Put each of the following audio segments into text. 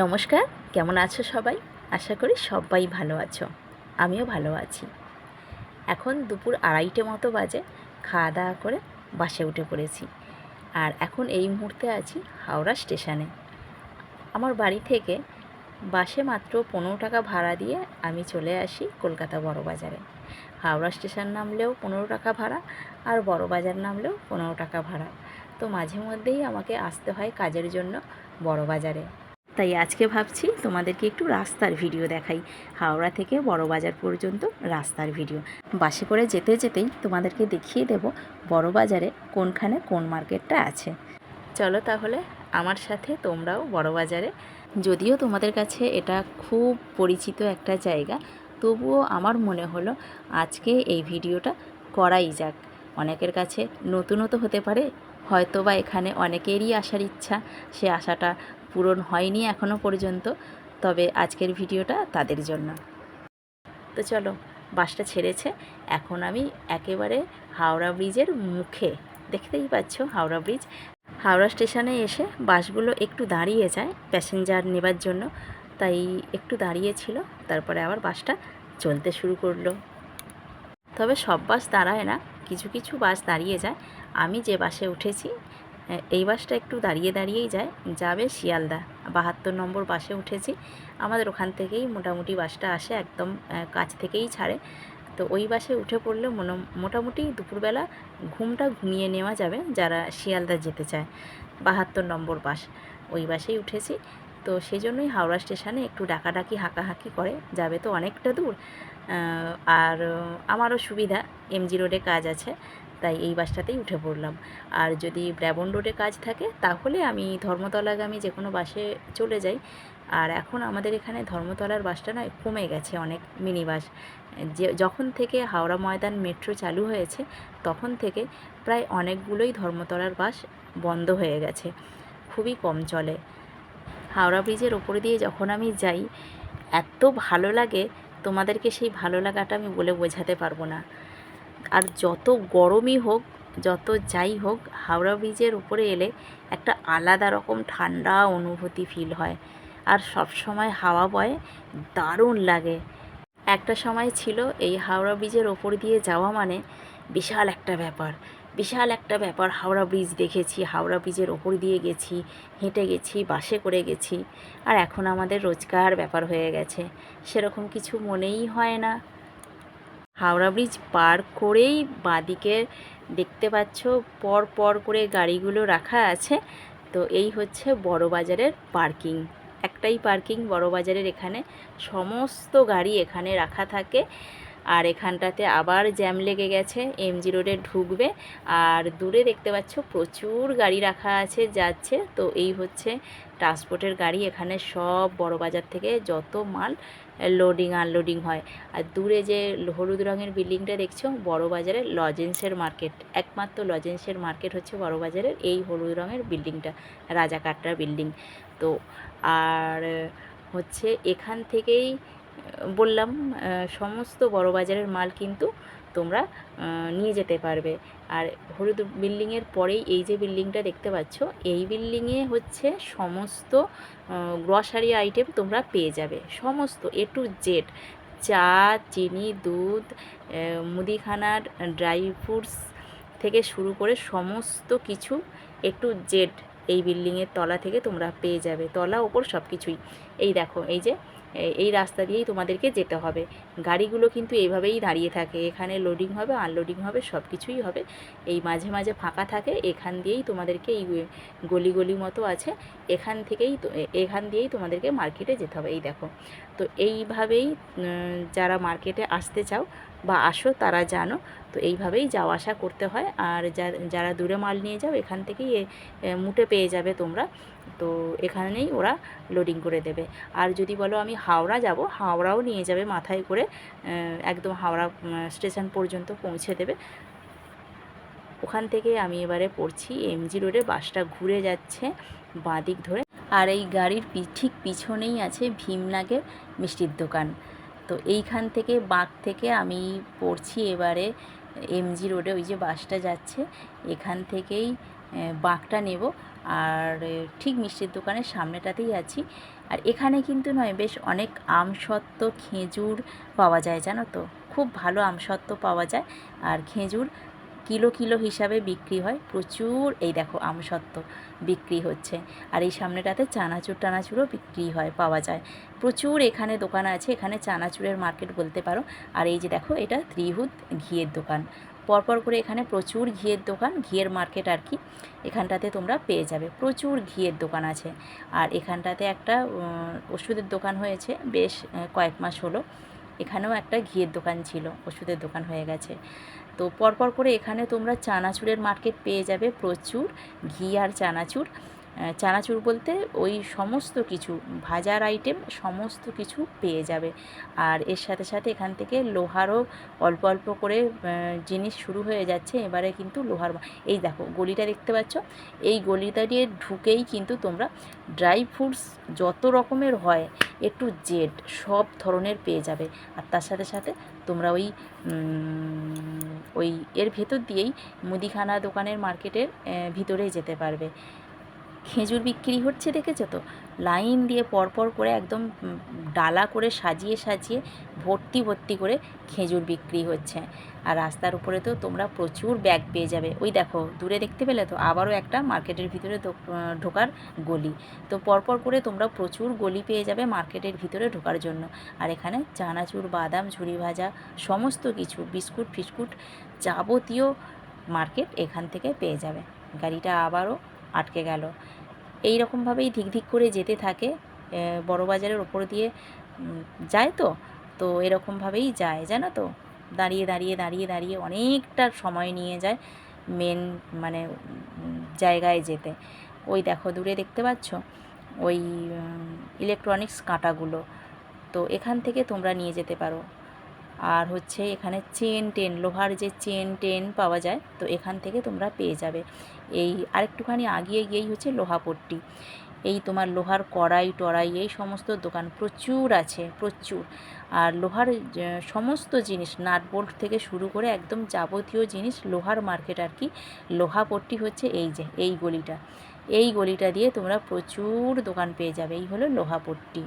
নমস্কার, কেমন আছো সবাই? আশা করি সবাই ভালো আছো। আমিও ভালো আছি। এখন দুপুর আড়াইটে মতো বাজে, খাওয়া দাওয়া করে বাসে উঠে পড়েছি। আর এখন এই মুহূর্তে আছি হাওড়া স্টেশনে। আমার বাড়ি থেকে বাসে মাত্র পনেরো টাকা ভাড়া দিয়ে আমি চলে আসি কলকাতা বড় বাজারে হাওড়া স্টেশন নামলেও পনেরো টাকা ভাড়া আর বড় বাজার নামলেও পনেরো টাকা ভাড়া। তো মাঝে মধ্যেই আমাকে আসতে হয় কাজের জন্য বড় বাজারে তাই আজকে ভাবছি তোমাদেরকে একটু রাস্তার ভিডিও দেখাই। হাওড়া থেকে বড় বাজার পর্যন্ত রাস্তার ভিডিও। বাসে করে যেতে যেতেই তোমাদেরকে দেখিয়ে দেব বড় বাজারে কোনখানে কোন মার্কেটটা আছে। চলো তাহলে আমার সাথে তোমরাও বড় বাজারে যদিও তোমাদের কাছে এটা খুব পরিচিত একটা জায়গা, তবুও আমার মনে হলো আজকে এই ভিডিওটা করাই যাক। অনেকের কাছে নতুনও হতে পারে হয়তো বা এখানে অনেকেরই আসার ইচ্ছা, সে আশাটা পূরণ হয়নি এখনও পর্যন্ত, তবে আজকের ভিডিওটা তাদের জন্য। তো চলো, বাসটা ছেড়েছে। এখন আমি একেবারে হাওড়া ব্রিজের মুখে, দেখতেই পাচ্ছ হাওড়া ব্রিজ। হাওড়া স্টেশনে এসে বাসগুলো একটু দাঁড়িয়ে যায় প্যাসেঞ্জার নেবার জন্য, তাই একটু দাঁড়িয়েছিল, তারপরে আবার বাসটা চলতে শুরু করল। তবে সব বাস দাঁড়ায় না, কিছু কিছু বাস দাঁড়িয়ে যায়। আমি যে বাসে উঠেছি এই বাসটা একটু দাঁড়িয়ে দাঁড়িয়েই যায়। যাবে শিয়ালদা। বাহাত্তর নম্বর বাসে উঠেছি। আমাদের ওখান থেকেই মোটামুটি বাসটা আসে একদম কাছ থেকেই ছাড়ে। তো ওই বাসে উঠে পড়লে মনো- মোটামুটি দুপুরবেলা ঘুমটা ঘুমিয়ে নেওয়া যাবে যারা শিয়ালদা যেতে চায়। বাহাত্তর নম্বর বাস। ওই বাসেই উঠেছি। তো সেই জন্যই হাওড়া স্টেশনে একটু ডাকাডাকি, হাঁকাহাঁকি করে। যাবে তো অনেকটা দূর। আর আমারও সুবিধা। এমজি রোডে কাজ আছে। তাই এই বাসটাতেই উঠে পড়লাম। আর যদি ব্র্যাবন রোডে কাজ থাকে, তাহলে আমি ধর্মতলাগামী যে কোনো বাসে চলে যাই। আর এখন আমাদের এখানে ধর্মতলার বাসটা না কমে গেছে অনেক মিনি বাস যে, যখন থেকে হাওড়া ময়দান মেট্রো চালু হয়েছে, তখন থেকে প্রায় অনেকগুলোই ধর্মতলার বাস বন্ধ হয়ে গেছে। খুবই কম চলে। হাওড়া ব্রিজের ওপরে দিয়ে যখন আমি যাই, এত ভালো লাগে, তোমাদেরকে সেই ভালো লাগাটা আমি বলে বোঝাতে পারব না। আর যত গরমই হোক, যত যাই হোক, হাওড়া ব্রিজের উপরে এলে একটা আলাদা রকম ঠান্ডা অনুভূতি ফিল হয়। আর সব সময় হাওয়া বয় দারুণ লাগে। একটা সময় ছিল এই হাওড়া ব্রিজের ওপর দিয়ে যাওয়া মানে বিশাল একটা ব্যাপার। বিশাল একটা ব্যাপার হাওড়া ব্রিজ দেখেছি, হাওড়া ব্রিজের ওপর দিয়ে গেছি, হেঁটে গেছি, বাসে করে গেছি। আর এখন আমাদের রোজকার ব্যাপার হয়ে গেছে। সেরকম কিছু মনেই হয় না। হাওড়া ব্রিজ পার করেই বাঁদিকে দেখতে পাচ্ছ, পর পর করে গাড়িগুলো রাখা আছে। তো এই হচ্ছে বড় বাজারের পার্কিং। একটাই পার্কিং বড় বাজারের এখানে। সমস্ত গাড়ি এখানে রাখা থাকে। আর এখানটাতে আবার জ্যাম লেগে গেছে এমজি রোডে ঢুকবে। আর দূরে দেখতে পাচ্ছ প্রচুর গাড়ি রাখা আছে, যাচ্ছে। তো এই হচ্ছে ট্রান্সপোর্টের গাড়ি, এখানে সব বড় বাজার থেকে যত মাল লোডিং আনলোডিং হয়। আর দূরে যে হলুদ রঙের বিল্ডিংটা দেখছ, বড় বাজারের লজেন্সের মার্কেট একমাত্র লজেন্সের মার্কেট হচ্ছে বড় বাজারের এই হলুদ রঙের বিল্ডিংটা রাজা কাটরা বিল্ডিং। তো আর হচ্ছে এখান থেকেই বললাম সমস্ত বড় বাজারের মাল কিন্তু তোমরা নিয়ে যেতে পারবে। আর হলুদ বিল্ডিংয়ের পরেই এই যে বিল্ডিংটা দেখতে পাচ্ছ, এই বিল্ডিংয়ে হচ্ছে সমস্ত গ্রসারি আইটেম তোমরা পেয়ে যাবে। সমস্ত এ টু জেড চা, চিনি, দুধ মুদিখানার ড্রাই ফ্রুটস থেকে শুরু করে সমস্ত কিছু এ টু জেড এই বিল্ডিংয়ের তলা থেকে তোমরা পেয়ে যাবে। তলা, ওপর সব কিছুই এই দেখো, এই যে এই রাস্তা দিয়েই তোমাদেরকে যেতে হবে। গাড়িগুলো কিন্তু এইভাবেই দাঁড়িয়ে থাকে। এখানে লোডিং হবে আনলোডিং হবে সব কিছুই হবে। এই মাঝে মাঝে ফাঁকা থাকে, এখান দিয়েই তোমাদেরকে এই গলি গলি মতো আছে। এখান থেকেই এখান দিয়েই তোমাদেরকে মার্কেটে যেতে হবে। এই দেখো। তো এইভাবেই যারা মার্কেটে আসতে চাও বা আসো তারা জানো। তো এইভাবেই যাওয়া আসা করতে হয়। আর যারা দূরে মাল নিয়ে যাও, এখান থেকেই মুটে পেয়ে যাবে তোমরা। তো এখানেই ওরা লোডিং করে দেবে। আর যদি বলো আমি হাওড়া যাব, হাওড়াও নিয়ে যাবে মাথায় করে একদম হাওড়া স্টেশন পর্যন্ত পৌঁছে দেবে। ওখান থেকে আমি এবারে পড়ছি এমজি রোডে বাসটা ঘুরে যাচ্ছে বাঁদিক ধরে। আর এই গাড়ির ঠিক পিছনেই আছে ভীমনাগের মিষ্টির দোকান। তো এইখান থেকে বাঁক থেকে আমি পড়ছি এবারে এমজি রোডে ওই যে বাসটা যাচ্ছে। এখান থেকেই বাঁকটা নেব। আর ঠিক মিষ্টির দোকানের সামনেটাতেই আছি। আর এখানে কিন্তু নয়, বেশ অনেক আমসত্ত্ব, খেজুর পাওয়া যায়, জানো তো? খুব ভালো আমসত্ত্ব পাওয়া যায়। আর খেজুর কিলো কিলো হিসাবে বিক্রি হয়। প্রচুর, এই দেখো আমসত্ত্ব বিক্রি হচ্ছে। আর এই সামনেটাতে চানাচুর টানাচুরও বিক্রি হয়, পাওয়া যায়। প্রচুর এখানে দোকান আছে, এখানে চানাচুরের মার্কেট বলতে পারো। আর এই যে দেখো, এটা ত্রিহুত ঘিয়ের দোকান। পরপর করে এখানে প্রচুর ঘিয়ের দোকান, ঘিয়ের মার্কেট আর কি। এখানটাতে তোমরা পেয়ে যাবে, প্রচুর ঘিয়ের দোকান আছে। আর এখানটাতে একটা ওষুধের দোকান হয়েছে, বেশ কয়েক মাস হলো। এখানেও একটা ঘিয়ের দোকান ছিল, ওষুধের দোকান হয়ে গেছে। তো পরপর করে এখানে তোমরা চানাচুরের মার্কেট পেয়ে যাবে প্রচুর, ঘি আর চানাচুর। চানাচুর বলতে ওই সমস্ত কিছু, ভাজার আইটেম সমস্ত কিছু পেয়ে যাবে। আর এর সাথে সাথে এখান থেকে লোহারও অল্প অল্প করে জিনিস শুরু হয়ে যাচ্ছে। এবারে কিন্তু লোহার এই দেখো গলিটা দেখতে পাচ্ছ? এই গলিটা দিয়ে ঢুকেই কিন্তু তোমরা ড্রাই ফ্রুটস যত রকমের হয়, একটু জেড সব ধরনের পেয়ে যাবে। আর তার সাথে সাথে তোমরা ওই ওই এর ভেতর দিয়েই মুদিখানা দোকানের মার্কেটের ভিতরে যেতে পারবে। খেজুর বিক্রি হচ্ছে দেখেছ তো? লাইন দিয়ে পরপর করে একদম ডালা করে সাজিয়ে সাজিয়ে ভর্তি ভর্তি করে খেজুর বিক্রি হচ্ছে। আর রাস্তার উপরে তো তোমরা প্রচুর ব্যাগ পেয়ে যাবে। ওই দেখো, দূরে দেখতে পেলে তো? আবারও একটা মার্কেটের ভিতরে ঢোকার গলি। তো পরপর করে তোমরা প্রচুর গলি পেয়ে যাবে মার্কেটের ভিতরে ঢোকার জন্য। আর এখানে চানাচুর, বাদাম, ঝুরি ভাজা, সমস্ত কিছু, বিস্কুট, ফিস্কুট যাবতীয় মার্কেট এখান থেকে পেয়ে যাবে। গাড়িটা আবারও আটকে গেল। এই রকমভাবেই ধিক ধিক করে যেতে থাকে বড় বাজারের ওপর দিয়ে যায় তো? তো এরকমভাবেই যায়, জানো তো? দাঁড়িয়ে দাঁড়িয়ে দাঁড়িয়ে দাঁড়িয়ে অনেকটা সময় নিয়ে যায় মেন মানে জায়গায় যেতে। ওই দেখো, দূরে দেখতে পাচ্ছ? ওই ইলেকট্রনিক্স কাঁটাগুলো। তো এখান থেকে তোমরা নিয়ে যেতে পারো। আর হচ্ছে এখানে চেন টেন, লোহার যে চেন টেন পাওয়া যায়, তো এখান থেকে তোমরা পেয়ে যাবে। এই আরেকটুখানি আগিয়ে গিয়েই হচ্ছে লোহাপট্টি এই তোমার লোহার কড়াই টড়াই, এই সমস্ত দোকান প্রচুর আছে, প্রচুর। আর লোহার সমস্ত জিনিস, নাট বোল্ট থেকে শুরু করে একদম যাবতীয় জিনিস লোহার মার্কেট আর কি লোহাপট্টি হচ্ছে এই যে, এই গলিটা। এই গলিটা দিয়ে তোমরা প্রচুর দোকান পেয়ে যাবে, এই হলো লোহাপট্টি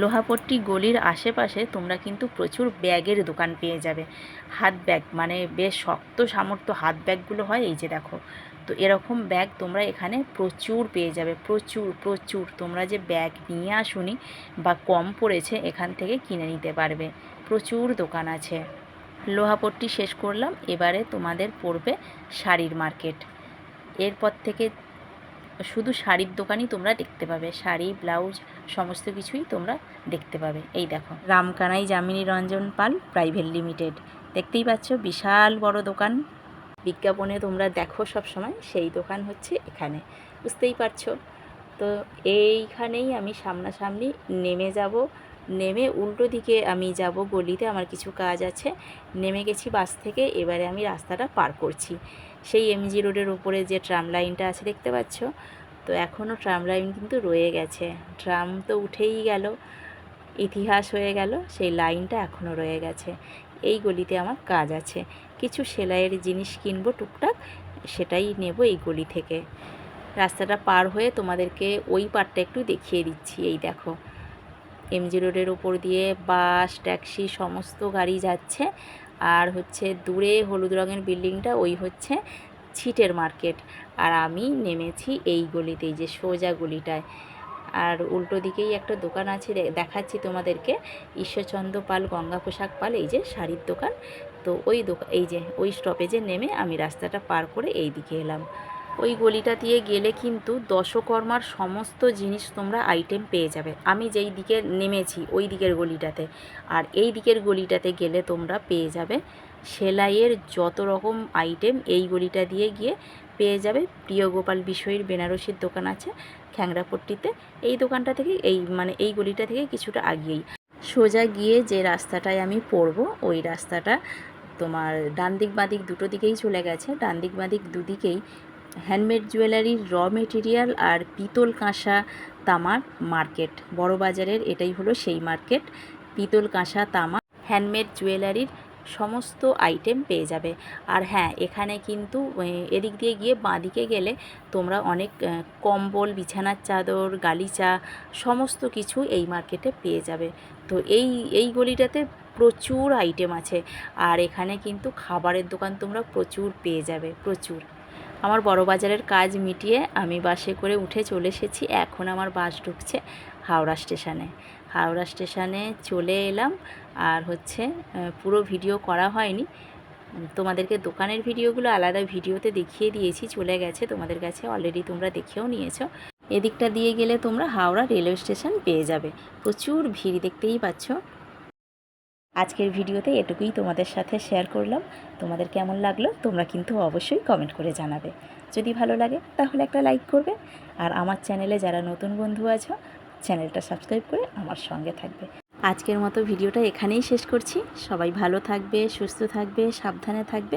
লোহাপট্টি গলির আশেপাশে তোমরা কিন্তু প্রচুর ব্যাগের দোকান পেয়ে যাবে। হাত ব্যাগ মানে বেশ শক্ত সামর্থ্য হাত ব্যাগগুলো হয় এই যে দেখো। তো এরকম ব্যাগ তোমরা এখানে প্রচুর পেয়ে যাবে, প্রচুর প্রচুর। তোমরা যে ব্যাগ নিয়ে আসুনি বা কম পড়েছে এখান থেকে কিনে নিতে পারবে। প্রচুর দোকান আছে। লোহাপট্টি শেষ করলাম, এবারে তোমাদের পড়বে শাড়ির মার্কেট। এরপর থেকে শুধু শাড়ির দোকানই তোমরা দেখতে পাবে। শাড়ি, ব্লাউজ, সমস্ত কিছুই তোমরা দেখতে পাবে। এই দেখো। Ramkanai Jamini Ranjan Pal private limited. দেখতেই পাচ্ছ, বিশাল বড় দোকান। বিজ্ঞাপনে তোমরা দেখো সব সময় সেই দোকান হচ্ছে এখানে। বুঝতেই পারছ? তো এইখানেই আমি সামনাসামনি নেমে যাব। নেমে উল্টো দিকে আমি যাব গলিতে, আমার কিছু কাজ আছে। নেমে গেছি বাস থেকে, এবারে আমি রাস্তাটা পার করছি। সেই এমজি রোডের উপরে যে ট্রাম লাইনটা আছে, দেখতে পাচ্ছ? তো এখনও ট্রাম লাইন কিন্তু রয়ে গেছে। ট্রাম তো উঠেই গেল, ইতিহাস হয়ে গেল, সেই লাইনটা এখনও রয়ে গেছে। এই গলিতে আমার কাজ আছে। কিছু সেলাইয়ের জিনিস কিনবো টুকটাক, সেটাই নেব এই গলি থেকে। রাস্তাটা পার হয়ে তোমাদেরকে ওই পারটা একটু দেখিয়ে দিচ্ছি, এই দেখো। এমজি রোডের ওপর দিয়ে বাস, ট্যাক্সি, সমস্ত গাড়ি যাচ্ছে। আর হচ্ছে দূরে হলুদ রঙের বিল্ডিংটা, ওই হচ্ছে ছিটের মার্কেট। আর আমি নেমেছি এই গলিতেই যে সোজা গলিটায়। আর উল্টো দিকেই একটা দোকান আছে দেখাচ্ছি তোমাদেরকে। ঈশ্বরচন্দ্র পাল গঙ্গা পোশাক পাল, এই যে শাড়ির দোকান। তো ওই দোকান এই যে, ওই স্টপেজে নেমে আমি রাস্তাটা পার করে এই দিকে এলাম। ওই গলিটা দিয়ে গেলে কিন্তু দশকর্মার সমস্ত জিনিস তোমরা আইটেম পেয়ে যাবে। আমি যেই দিকে নেমেছি ওই দিকের গলিটাতে। আর এই দিকের গলিটাতে গেলে তোমরা পেয়ে যাবে সেলাইয়ের যত রকম আইটেম এই গলিটা দিয়ে গিয়ে পেয়ে যাবে। প্রিয় গোপাল বিষয়ের বেনারসির দোকান আছে খ্যাংরাপট্টিতে। এই দোকানটা থেকে এই মানে এই গলিটা থেকে কিছুটা আগিয়েই। সোজা গিয়ে যে রাস্তাটায় আমি পড়ব, ওই রাস্তাটা তোমার ডান দিক বাঁ দিক দুটো দিকেই চলে গেছে। ডান দিক বাঁ দিক দুদিকেই হ্যান্ডমেড জুয়েলারির র মেটেরিয়াল আর পিতল কাঁসা তামার মার্কেট। বড় বাজারের এটাই হলো সেই মার্কেট। পিতল কাঁসা, তামা, হ্যান্ডমেড জুয়েলারির সমস্ত আইটেম পেয়ে যাবে। আর হ্যাঁ এখানে কিন্তু এদিক দিয়ে গিয়ে বাঁদিকে গেলে তোমরা অনেক কম্বল, বিছানার চাদর, গালিচা সমস্ত কিছু এই মার্কেটে পেয়ে যাবে। তো এই এই গলিটাতে প্রচুর আইটেম আছে। আর এখানে কিন্তু খাবারের দোকান তোমরা প্রচুর পেয়ে যাবে, প্রচুর। আমার বড় বাজারের কাজ মিটিয়ে আমি বাসে করে উঠে চলে এসেছি। এখন আমার বাস ঢুকছে হাওড়া স্টেশনে। হাওড়া স্টেশনে চলে এলাম আর হচ্ছে পুরো ভিডিও করা হয়নি। তোমাদেরকে দোকানের ভিডিওগুলো আলাদা ভিডিওতে দেখিয়ে দিয়েছি, চলে গেছে। তোমাদের কাছে অলরেডি তোমরা দেখেও নিয়েছো। এদিকটা দিয়ে গেলে তোমরা হাওড়া রেলওয়ে স্টেশন পেয়ে যাবে। প্রচুর ভিড় দেখতেই পাচ্ছ। আজকের ভিডিওতে এটুকুই তোমাদের সাথে শেয়ার করলাম। তোমাদের কেমন লাগল তোমরা কিন্তু অবশ্যই কমেন্ট করে জানাবে। যদি ভালো লাগে তাহলে একটা লাইক করবে। আর আমার চ্যানেলে যারা নতুন বন্ধু আছো চ্যানেলটা সাবস্ক্রাইব করে আমার সঙ্গে থাকবে। আজকের মতো ভিডিওটা এখানেই শেষ করছি। সবাই ভালো থাকবে, সুস্থ থাকবে, সাবধানে থাকবে।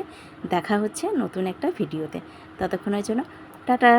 দেখা হচ্ছে নতুন একটা ভিডিওতে। ততক্ষণের জন্য টাটা!